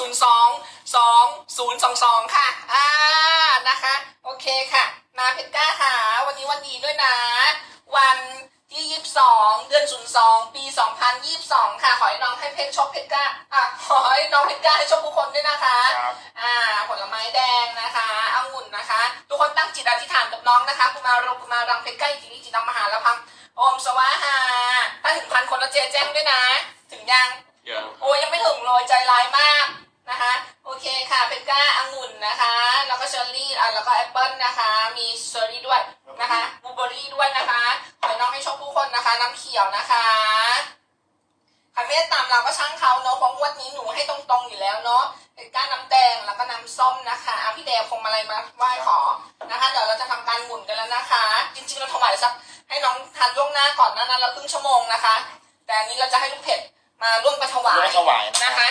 ศูนย์สองสองศูนย์สองสองค่ะ อ่านะคะ โอเคค่ะมาเพชรก้าหา วันนี้วันดีด้วยนะ วันที่ยี่สิบสองเดือนศูนย์สองปีสองพันยี่สิบสองค่ะ ขอให้น้องให้เพชรชอบเพชรก้า อะ ขอให้น้องเพชรก้าให้ชอบทุกคนด้วยนะคะ ครับอ่า ผลไม้แดงนะคะองุ่นนะคะ ทุกคนตั้งจิตอธิษฐานกับน้องนะคะกุมารโรกุมารังเพชรใกล้จิริจิตังมหาละพังโอมสวาหาถ้าถึงพันคนแล้วเจแจ้งด้วยนะ ถึงยังเดี๋ยวโอ้ยยังไม่ถึงเลยใจร้ายมาก นะคะ โอเคค่ะเพชรก้าองุ่นนะคะ แล้วก็เชอร์รี่อะแล้วก็แอปเปิลนะคะ มีเชอร์รี่ด้วยนะคะบลูเบอร์รี่ด้วยนะคะขอให้น้องให้โชคผู้คนนะคะ น้ำเขียวนะคะใครไม่ได้ตามเราก็ช่างเขาเนาะเพราะงวดนี้หนูให้ตรงๆอยู่แล้วเนาะเป็นก้านน้ำแดงแล้วก็น้ำส้มนะคะอะพี่แดงพวงมาลัยมาไหว้ขอนะคะ เดี๋ยวเราจะทำการหมุนกันแล้วนะคะ จริงๆเราถวายสักให้น้องทานล่วงหน้าก่อนหนานั้นเราครึ่งชั่วโมงนะคะ แต่อันนี้เราจะให้ลูกเพจมาร่วมกันถวายร่วมถวายนะคะ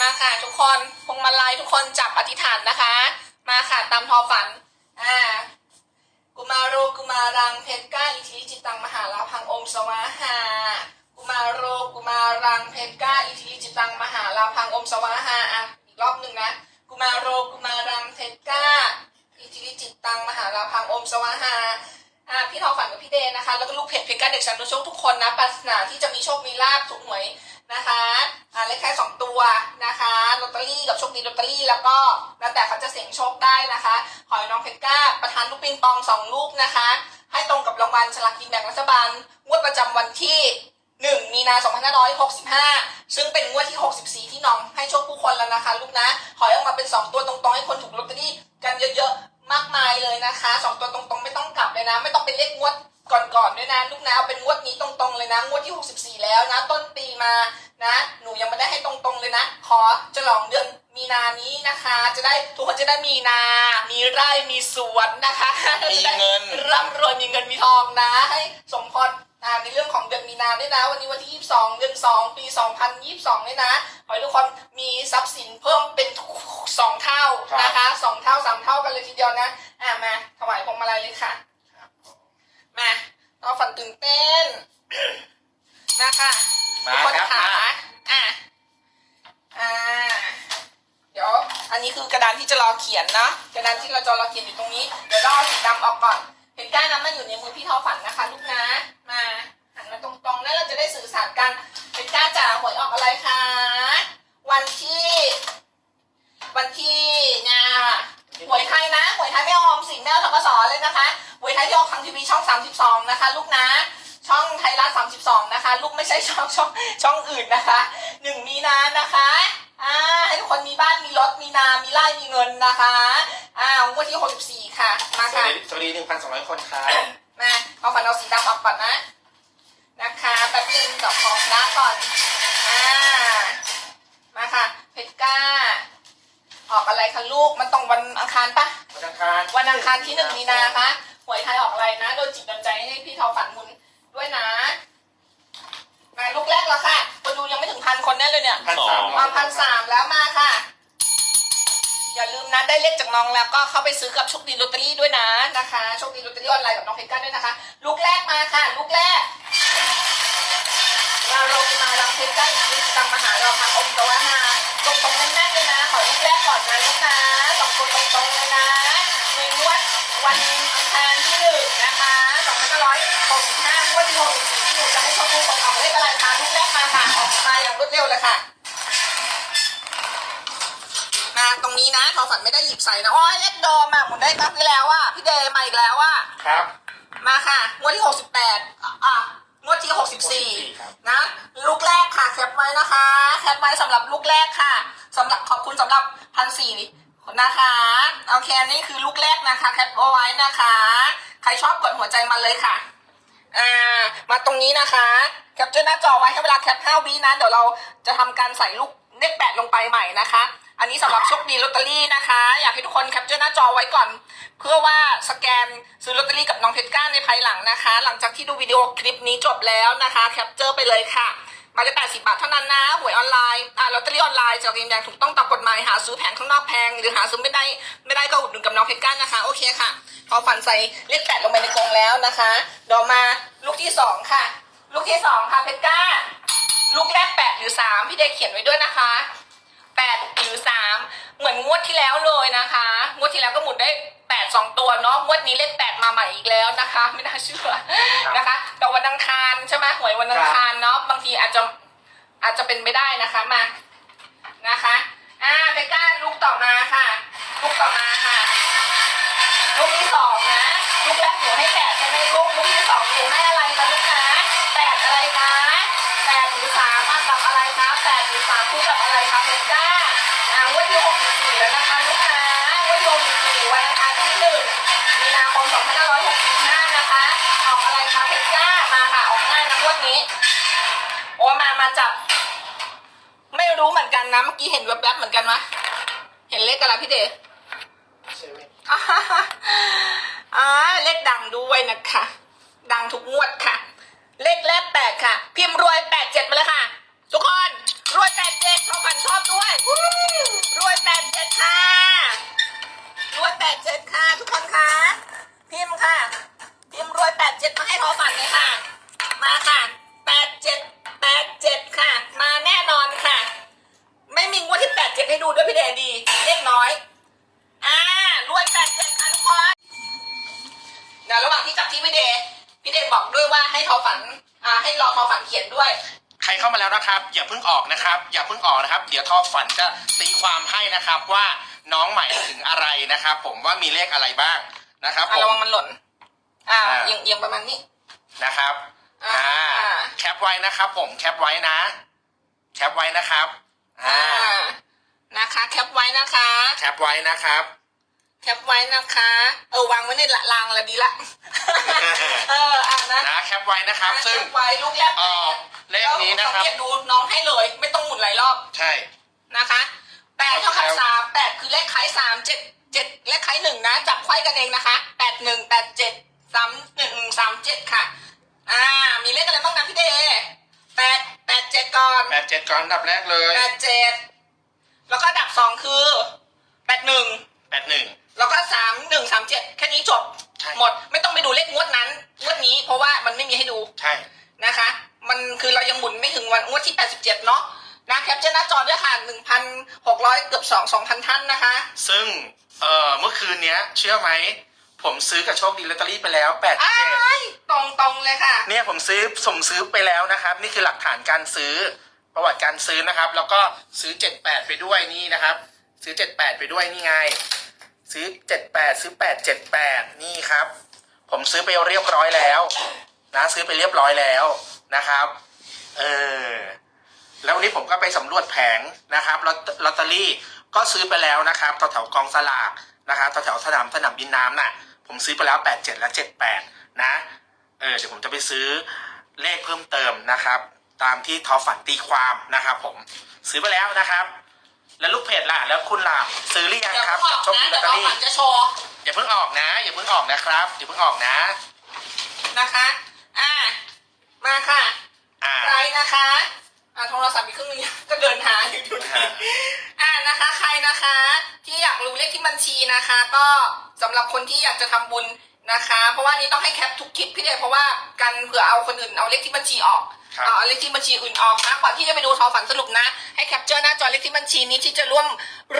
มาค่ะทุกคนพวงมาลัยทุกคนจับอธิษฐานนะคะ มาค่ะตามทอฝัน อ่า กุมาโรกุมารังเพชรก้าอิทธิจิตตังมหาลาพังอมสวาหากุมาโรกุมารังเพชรก้าอิทธิจิตตังมหาลาพังอมสวาหาอะอีกรอบหนึ่งนะ กุมาโรกุมารังเพชรก้าอิทธิจิตตังมหาลาพังอมสวาหาอ่าพี่ทอฝันกับพี่เดนนะคะ แล้วก็ลูกเพจเพจก้าเด็กชันโชคทุกคนนะปรารถนาที่จะมีโชคมีลาบถูกหวยนะคะ เลขท้ายสองตัวนะคะลอตเตอรี่กับโชคดีลอตเตอรี่แล้วก็แล้วแต่เขาจะเสี่ยงโชคได้นะคะขอให้น้องเพชรก้า ประธานลูกปิงปองสองลูกนะคะ ให้ตรงกับรางวัลฉลากกินแบ่งรัฐบาลงวดประจำวันที่1มีนา2565 ซึ่งเป็นงวดที่ 64 ที่น้องให้โชคผู้คนแล้วนะคะ ลูกนะขอให้ออกมาเป็น 2 ตัวตรงๆ ให้คนถูกลอตเตอรี่กันเยอะๆ มากมายเลยนะคะ 2 ตัวตรงๆ ไม่ต้องกลับเลยนะ ไม่ต้องเป็นเลขงวดก่อนๆด้วยนะ ลูกนะ เอาเป็นงวดนี้ตรงๆเลยนะ งวดที่ 64 แล้วนะ ต้นปีมา นะ หนูยังไม่ได้ให้ตรงๆเลยนะ ขอฉลองเดือนมีนานี้นะคะ จะได้ทุกคนจะได้มีนา มีไร่มีสวนนะคะมีเงินร่ำรวยมีเงินมีทองนะให้สมพรอ่าในเรื่องของเดือนมีนาด้วยนะ วันนี้วันที่ 22 เดือน 2 ปี 2022ด้วยนะขอให้ทุกคนมีทรัพย์สินเพิ่มเป็นสองเท่านะคะสองเท่าสามเท่ากันเลยทีเดียวนะ อ่ามาถวายพวงมาลัยเลยค่ะ มาเราฝันตื่นเต้นนะคะ มาทุกคนครับขามาอะอ่า เดี๋ยว อันนี้คือกระดานที่จะรอเขียนนะกระดานที่เราจะรอเขียนอยู่ตรงนี้ เดี๋ยวเราเอาสีดำออกก่อนเห็นก้านน้ำมันอยู่ในมือพี่ทอฝันนะคะลูกนะ มาหันมาตรงๆ แล้วเราจะได้สื่อสารกันเป็นก้าจ๋าหวยออกอะไรคะ วันที่ วันที่เนี่ยหวยไทยนะ หวยไทยไม่เอาออมสินไม่เอาธกสเลยนะคะ หวยไทยที่ออกทางทีวีช่อง 32 นะคะ ลูกนะช่องไท ยรัฐ32 นะคะ ลูกไม่ใช่ช่องช่องช่องอื่นนะคะหนึ่งมีนานะคะอ่าให้ทุกคนมีบ้านมีรถมีนา มีไร่มีเงินนะคะอ่างวดที่ 64 ค่ะ มาสวัสค่ะดีสวัสดีหนึ่งพันสองร้อยคนครับมาเอาฝันเอาสีดำออกก่อนนะ นะคะแป๊บนึงดอกของพระก่อน อ่า มาค่ะ เพชรก้า ออกอะไรคะลูก มันตรงวันอังคารปะ วันอังคารวันอังคารที่หนึ่งมีนาคะหวยไทยออกอะไรนะ โดนจิตโดนใจให้พี่ทอฝันมุนด้วยนะ พันคนแน่เลยเนี่ยพันสามร้อมายพันสามแล้วมาค่ะ อย่าลืมนะได้เลขจากน้องแล้วก็เข้าไปซื้อกับโชคดีลอตเตอรี่ด้วยนะนะคะโชคดีลอตเตอรี่ออนไลน์กับน้องเพชรก้าด้วยนะคะ ลูกแรกมาค่ะ ลูกแรกมาเรามารับเพชรก้าอีกทีตังมาหาเราค่ะอมตะวันนาตรงตรงๆแน่นๆเลยนะขอลูกแรกก่อนนะลูกนะสองคนตรงๆเลยนะในงวดวันอังคารที่หนึ่งนะคะสองพันห้าร้อยหกสิบห้างวดที่หกสิบสี่ที่หนูจะให้โชคดีคนเอาเลขอะ เร็วเลยค่ะ มาตรงนี้นะทอฝันไม่ได้หยิบใส่นะโอ้ยเลขโดมอะหมุนได้ครั้งที่แล้วอะพี่เดย์มาอีกแล้วอะครับ มาค่ะงวดที่หกสิบแปดอะงวดที่หกสิบสี่ครับ นะลูกแรกค่ะแคปไว้นะคะแคปไว้สำหรับลูกแรกค่ะสำหรับขอบคุณสำหรับพันสี่นะคะโอเคอันนี่คือลูกแรกนะคะแคปเอาไว้นะคะ ใครชอบกดหัวใจมาเลยค่ะ อ่า มาตรงนี้นะคะแคปเจอร์หน้าจอไว้ให้เวลาแคป5วินะเดี๋ยวเราจะทำการใส่ลูกเลขแปดลงไปใหม่นะคะ อันนี้สำหรับโชคดีลอตเตอรี่นะคะ อยากให้ทุกคนแคปเจอร์หน้าจอไว้ก่อน เพื่อว่าสแกนซื้อลอตเตอรี่กับน้องเพชรก้าในภายหลังนะคะ หลังจากที่ดูวิดีโอคลิปนี้จบแล้วนะคะ แคปเจอร์ไปเลยค่ะมาเลย80บาทเท่านั้นนะหวยออนไลน์อ่าลอตเตอรี่ออนไลน์จากกินแดงถูกต้องตามกฎหมายหาซื้อแผงข้างนอกแพง หรือหาซื้อไม่ได้ไม่ได้ก็อุดหนุนกับน้องเพชรก้านะคะโอเคค่ะ พอฝันใส่เลขแปดลงไปในกรงแล้วนะคะเดี๋ยวมาลูกที่สองค่ะ ลูกที่สองค่ะเพชรก้า ลูกแรกแปดหรือสามพี่เดย์เขียนไว้ด้วยนะคะแปดหรือสามเหมือนงวดที่แล้วเลยนะคะ งวดที่แล้วก็หมุนได้แปดสองตัวเนาะงวดนี้เลขแปดมาใหม่อีกแล้วนะคะ ไม่น่าเชื่อนะคะแต่วันอังคารใช่ไหมหวยวันอังคารเนาะบางทีอาจจะอาจจะเป็นไม่ได้นะคะมานะคะอ่าเบกก้าลูกต่อมาค่ะ ลูกต่อมาค่ะ ลูกที่สองนะลูกแรกหนูให้แปดใช่ไหมลูกลูกที่สองหนูให้อะไรคะลูกนะแปดอะไรคะแปดหรือสามมากับอะไรคะแปดหรือสามคู่กับอะไรคะเบกก้าอ่างวดที่หกสิบสี่แล้วนะคะลูกนะงวดที่หกสิบสี่วันอังคารที่หนึ่งมีนาคมสองพันห้าร้อยหกสิบห้านะคะออกอะไรคะเบกก้ามาค่ะออกง่ายนะงวดนี้โอ้มามาจับ ไม่รู้เหมือนกันนะเมื่อกี้เห็นแวบๆเหมือนกันไหมเห็นเลขอะไรพี่เดช เซเว่นอ่าอ่าเลขดังด้วยนะคะ ดังทุกงวดค่ะ เลขแรกแปดค่ะ พิมพ์รวยแปดเจ็ดมาเลยค่ะ ทุกคนรวยแปดเจ็ดชอบฝันชอบด้วยรวยแปดเจ็ดค่ะรวยแปดเจ็ดค่ะ ทุกคนค่ะ พิมพ์ค่ะ พิมพ์รวยแปดเจ็ดมาให้ทอฝันเลยค่ะ มาค่ะแปดเจ็ดแปดเจ็ดค่ะ มาแน่นอนค่ะ ไม่มีงวดที่แปดเจ็ดให้ดูด้วยพี่เดชดี เลขน้อย อ่ารวยแปดเจ็ดค่ะทุกคนเดี๋ยวระหว่างที่จับที่พี่เดชพี่เดชบอกด้วยว่าให้ทอฝัน อ่า ให้รอทอฝันเขียนด้วย ใครเข้ามาแล้ว นะครับ อย่าเพิ่งออกนะครับ อย่าเพิ่งออกนะครับ เดี๋ยวทอฝันจะตีความให้นะครับว่าน้องใหม่ถึงอะไรนะครับ ผมว่ามีเลขอะไรบ้างนะครับผอะระม วังมันหล่น อ่าอ่า เอียงเอียงประมาณนี้ นะครับ อ่า อ่า แคปไว้นะครับ ผมแคปไว้นะ แคปไว้นะครับ อ่าอ่านะคะ แคปไว้นะคะ แคปไว้นะครับ แคปไว้นะคะ เออวางไว้ในละรางละดีละ เอออะนะนะแคปไว้นะครับ ซึ่งแคปไว้ลูกแรกเออเลขนี้นะครับสังเกตดูน้องให้เลย ไม่ต้องหมุนหลายรอบใช่ นะคะแปดเท่ากับครับสามแปดคือเลขคล้ายสามเจ็ดเจ็ดเลขคล้ายหนึ่งนะ จับไขว้กันเองนะคะแปดหนึ่งแปดเจ็ดสามหนึ่งสามเจ็ดค่ะ อ่า มีเลขอะไรบ้างนะพี่เดแปดแปดเจ็ดก่อน แปดเจ็ดก่อนอันดับแรกเลยแปดเจ็ดแล้วก็อันดับสองคือแปดหนึ่งแปดหนึ่งแล้ วก็สามหนึ่งสามเจ็ดแค่นี้จบใช่ หมดไม่ต้องไปดูเลขงวดนั้นงวดนี้เพราะว่ามันไม่มีให้ดูใช่ นะคะ มันคือเรายังหมุนไม่ถึงวันงวดที่87เนาะนะแคปเจอร์หน้าจอด้วยค่ะ1,600เกือบ2 2,000ท่านนะคะ ซึ่งเอ่อเมื่อคืนเนี้ย เชื่อไหม ผมซื้อกับโชคดีลอตเตอรี่ไปแล้วแปดอ้าเจ็ดยตรงตรงๆเลยค่ะ เนี่ยผมซื้อผมซื้อไปแล้วนะครับ นี่คือหลักฐานการซื้อประวัติการซื้อนะครับ แล้วก็ซื้อเจ็ดแปดไปด้วยนี่นะครับ ซื้อเจ็ดแปดไปด้วยนี่ไง ซื้อเจ็ดแปดซื้อแปดเจ็ดแปดนี่ครับ ผมซื้อไปเรียบร้อยแล้ว นะซื้อไปเรียบร้อยแล้วนะครับ เออแล้ววันนี้ผมก็ไปสำรวจแผงนะครับลอตเตอรี่ก็ซื้อไปแล้วนะครับแถวกองสลากนะครับแถวสนามสนามบินน้ำน่ะ ผมซื้อไปแล้วแปดเจ็ดและเจ็ดแปดนะเออเดี๋ยวผมจะไปซื้อเลขเพิ่มเติมนะครับ ตามที่ทอฝันตีความนะครับ ผมซื้อไปแล้วนะครับ แล้วลูกเพจล่ะ แล้วคุณล่ะซื้อหรือยังเดี๋ยวครับเพิ่งอกับอกโชคดีนะลอเดี๋ตยวเตอรี่เราฝันจะโชว์ อย่าเพิ่งออกนะ อย่าเพิ่งออกนะครับอย่าเพิ่งออกนะ นะคะ อ่า มาค่ะอ่า ใครนะคะ อ่าโทรศัพท์อีกเครื่องนึงก็เดินหาอยู่ดูดิฮะอ่านะคะ ใครนะคะ ที่อยากรู้เลขที่บัญชีนะคะ ก็สำหรับคนที่อยากจะทำบุญนะคะ เพราะว่านี่ต้องให้แคปทุกคลิปพี่เดชเพราะว่ากันเผื่อเอาคนอื่นเอาเลขที่บัญชีออก ครับเอาเอาเลขที่บัญชีอื่นออกนะก่อนที่จะไปดูทอฝันสรุปนะ ให้แคปเจอร์หน้าจอเลขที่บัญชีนี้ที่จะร่วม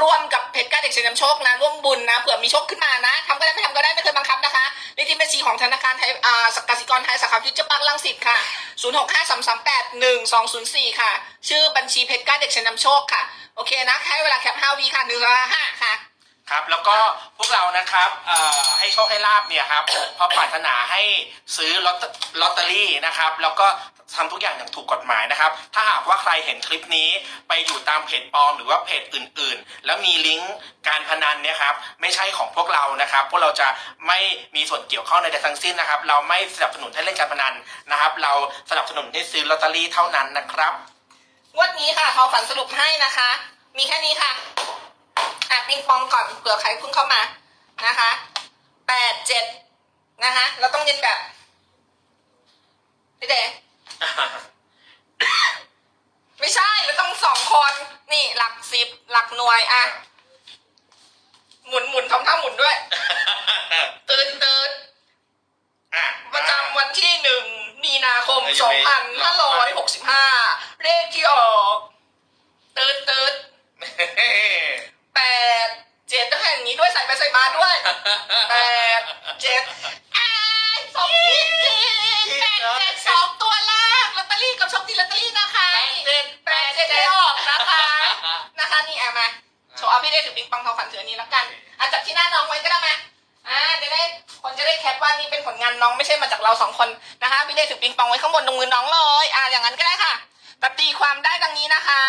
ร่วมกับเพจการเด็กเฉลิมโชคนะร่วมบุญนะเผื่อมีโชคขึ้นมานะทำก็ได้ไม่ทำก็ได้ไม่เคยบังคับนะคะเลขที่บัญชีของธนาคารไทยอ่ากสิกรไทยสาขาฟิวเจอร์พาร์คลังสิตค่ะ0 6 5 3 3 8 1 2 0 4ค่ะ ชื่อบัญชีเพจการเด็กเฉลิมโชคค่ะโอเคนะให้เวลาแคป5วีค่ะ1นึ่งห้าค่ะ ครับแล้วก็พวกเรานะครับเอ่อให้โชคให้ลาบเนี่ยครับ เพราะปรารถนาให้ซื้อลอตลอตเตอรี่นะครับ แล้วก็ ทำทุกอย่างอย่างถูกกฎหมายนะครับ ถ้าหากว่าใครเห็นคลิปนี้ไปอยู่ตามเพจปลอมหรือว่าเพจอื่น ๆ แล้วมีลิงก์การพนันเนี่ยครับไม่ใช่ของพวกเรานะครับ พวกเราจะไม่มีส่วนเกี่ยวข้องในใดทั้งสิ้นนะครับ เราไม่สนับสนุนให้เล่นการพนันนะครับ เราสนับสนุนให้ซื้อลอตเตอรี่เท่านั้นนะครับงวดนี้ค่ะทอฝันสรุปให้นะคะ มีแค่นี้ค่ะอะปิงปองก่อนเผื่อใครเพิ่งเข้ามานะคะแปดเจ็ดนะคะ เราต้องเรียนแบบพี่เดชไม่ใช่เราต้องสองคน นี่หลักสิบหลักหน่วยอะ หมุนหมุนทำท่าหมุนด้วย ตื่นตื่น อะ ประจำวันที่หนึ่งมีนาคม เอ้ย ส ยั อง ง ไม่ พันห้าร้อยหกสิบห้าเลขที่ออกตืดตืด แปดเจ็ดต้องให้อย่างนี้ด้วยใส่ไปใส่มาด้วย แปดเจ็ดอ้ายสองทีแปดเจ็ดสองตัวล่างลอตเตอรี่กับชคดีลอตเตอรี่นะคะแปดเจ็ดแปดเจ็ดไม่ออกนะคะ นะคะนี่เอามาโชว์เอาพี่ได้ถือปิงปองทองฝันถืออันนี้แล้วกันอาจับที่หน้าน้องไว้ก็ได้ไหมอ่าจะได้คนจะได้แคปว่านี่เป็นผลงานน้องไม่ใช่มาจากเราสองคนนะคะ พี่ได้ถือปิงปองไว้ข้างบนตรงมือน้องเลยอ่าอย่างนั้นก็ได้ค่ะแต่ตีความได้ดังนี้นะคะ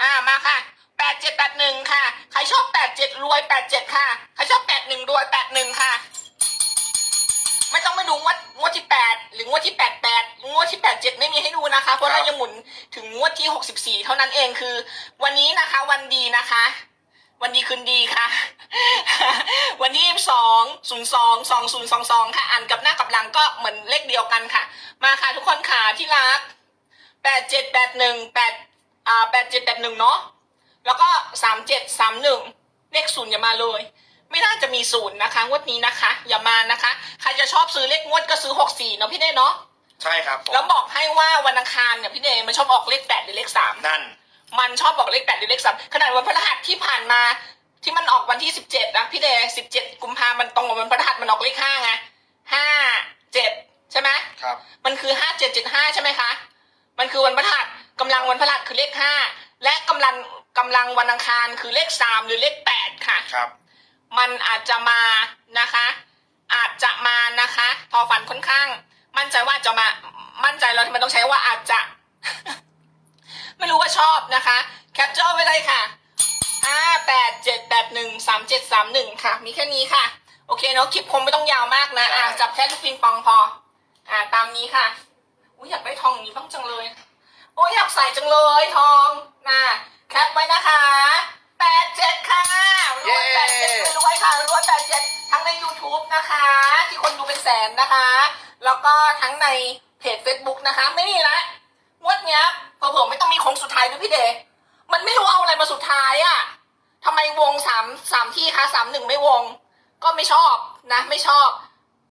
อ่ามาค่ะ แปดเจ็ดแปดหนึ่งค่ะ ใครชอบแปดเจ็ดรวยแปดเจ็ดค่ะ ใครชอบแปดหนึ่งรวยแปดหนึ่งค่ะ ไม่ต้องไปดูงวดงวดที่แปดหรืองวดที่แปดแปดงวดที่แปดเจ็ดไม่มีให้ดูนะคะ เพราะเรายังหมุนถึงงวดที่หกสิบสี่เท่านั้นเองคือ วันนี้นะคะ วันดีนะคะ วันดีคืนดีค่ะ วันที่สองศูนย์สองสองศูนย์สองสองค่ะอ่านกับหน้ากับหลังก็เหมือนเลขเดียวกันค่ะ มาค่ะทุกคนค่ะที่รักแปดเจ็ดแปดหนึ่งแปดอ่าแปดเจ็ดแปดหนึ่งเนาะ แล้วก็สามเจ็ดสามหนึ่งเลขศูนย์อย่ามาเลย ไม่น่าจะมีศูนย์นะคะงวดนี้นะคะ อย่ามานะคะ ใครจะชอบซื้อเลขงวดก็ซื้อหกสี่เนาะพี่เน่เนาะใช่ครับผมแล้วบอกให้ว่าวันอังคารเนี่ยพี่เน่มันชอบออกเลขแปดหรือเลขสามนั่น มันชอบบอกเลขแปดหรือเลขสามขนาดวันพฤหัสที่ผ่านมา ที่มันออกวันที่สิบเจ็ดนะพี่เดย์สิบเจ็ดกุมภามันตรงกับวันพฤหัสมันออกเลขห้าไงห้าเจ็ดใช่ไหมครับ มันคือห้าเจ็ดเจ็ดห้าใช่ไหมคะ มันคือวันพฤหัสกำลังวันพฤหัสคือเลขห้าและกำลัง กำลังวันอังคารคือเลขสามหรือเลขแปดค่ะ ครับ มันอาจจะมานะคะ อาจจะมานะคะทอฝันค่อนข้าง มั่นใจว่าจะมามั่นใจเราที่มันต้องใช้ว่าอาจจะ ไม่รู้ว่าชอบนะคะแคปเจอร์ไว้เลยค่ะห้าแปดเจ็ดแปดหนึ่งสามเจ็ดสามหนึ่งค่ะ มีแค่นี้ค่ะ โอเคเนาะคลิปคงไม่ต้องยาวมากนะอ่าจับแค่ลูกปิงปองพอ อ่าตามนี้ค่ะอุ้ยอยากได้ทองอย่างนี้บ้างจังเลย โอ้ยอยากใส่จังเลยทอง แสนนะคะ แล้วก็ทั้งในเพจ Facebook นะคะ ไม่มีละงวดเนี้ยเผื่อไม่ต้องมีโค้งสุดท้ายด้วยพี่เดย์มันไม่รู้เอาอะไรมาสุดท้ายอะทำไมวงสามสามที่คะสามหนึ่งไม่วง ก็ไม่ชอบนะ ไม่ชอบ